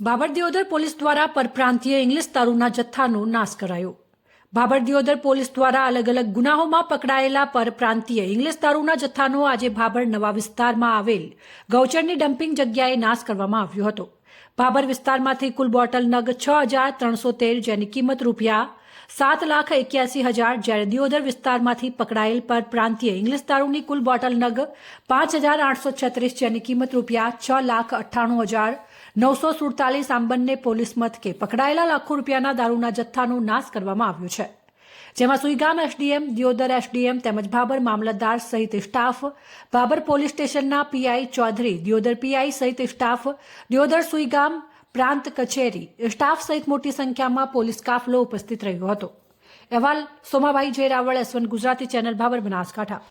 Babur Deodar police દ્વારા પરપ્રાંતીય English દારૂના જથ્થાનો નાશ કરાયો. બાબર દિયોદર પોલીસ દ્વારા અલગ અલગ ગુનાઓમાં પકડાયેલા પરપ્રાંતીય ઇંગ્લિશ દારૂના જથ્થાનો આજે ભાબર નવા વિસ્તારમાં આવેલ ગૌચરની ડમ્પિંગ જગ્યાએ નાશ કરવામાં આવ્યો હતો. ભાબર વિસ્તારમાંથી કુલ બોટલ નગ છ હજાર ત્રણસો તેર જેની કિંમત રૂપિયા સાત લાખ એક્યાસી હજાર જ્યારે દિયોદર વિસ્તારમાંથી પકડાયેલ પર પ્રાંતીય ઇંગ્લિશ દારૂની કુલ બોટલ નગ પાંચ હજાર આઠસો છત્રીસ જેની કિંમત રૂપિયા છ લાખ અઠ્ઠાણું હજાર નવસો સુડતાલીસ આંબનને પોલીસ મથકે પકડાયેલા લાખો રૂપિયાના દારૂના જથ્થાનો નાશ કરવામાં આવ્યો છે. જેમાં સુઈગામ એસડીએમ, દિયોદર એસડીએમ તેમજ ભાબર મામલતદાર સહિત સ્ટાફ ભાબર પોલીસ સ્ટેશનના પીઆઈ ચૌધરી, દિયોદર પીઆઈ સહિત સ્ટાફ, દિયોદર સુઈગામ પ્રાંત કચેરી, સ્ટાફ સહિત મોટી સંખ્યામાં પોલીસ કાફલો ઉપસ્થિત રહ્યો હતો. અહેવાલ Somabhai Jayraval S one Gujarati channel Bhabhar Banaskantha.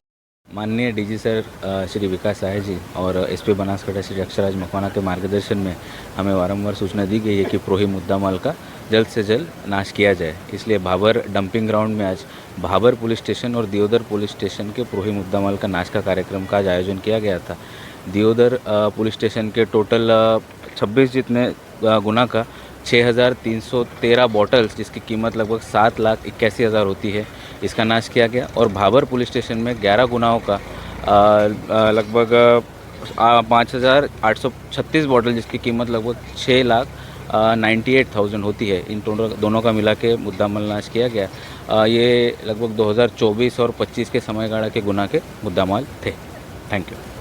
माननीय डीजी सर श्री विकास सहाय जी और एसपी बनासकांठा श्री अक्षराज मकवाना के मार्गदर्शन में हमें वारंवार सूचना दी गई है कि प्रोही मुद्दा माल का जल्द से जल्द नाश किया जाए। इसलिए भाबर डंपिंग ग्राउंड में आज भाबर पुलिस स्टेशन और दियोदर पुलिस स्टेशन के प्रोही मुद्दा माल का नाश का कार्यक्रम का आज आयोजन किया गया था। दियोदर पुलिस स्टेशन के टोटल छब्बीस जितने गुना का छः हज़ार तीन सौ तेरह बॉटल्स, जिसकी कीमत लगभग सात लाख इक्यासी हज़ार होती है। इसका नाश किया गया और भाबर पुलिस स्टेशन में ग्यारह गुनाहों का लगभग पाँच हज़ार आठ सौ छत्तीस बॉटल जिसकी कीमत लगभग छः लाख नाइन्टी एट थाउज़ेंड होती है। इन दोनों दोनों का मिला के मुद्दा मल नाश किया गया। आ, ये लगभग 2024 और 25 के समय गाड़ा के गुना के मुद्दा माल थे। Thank you.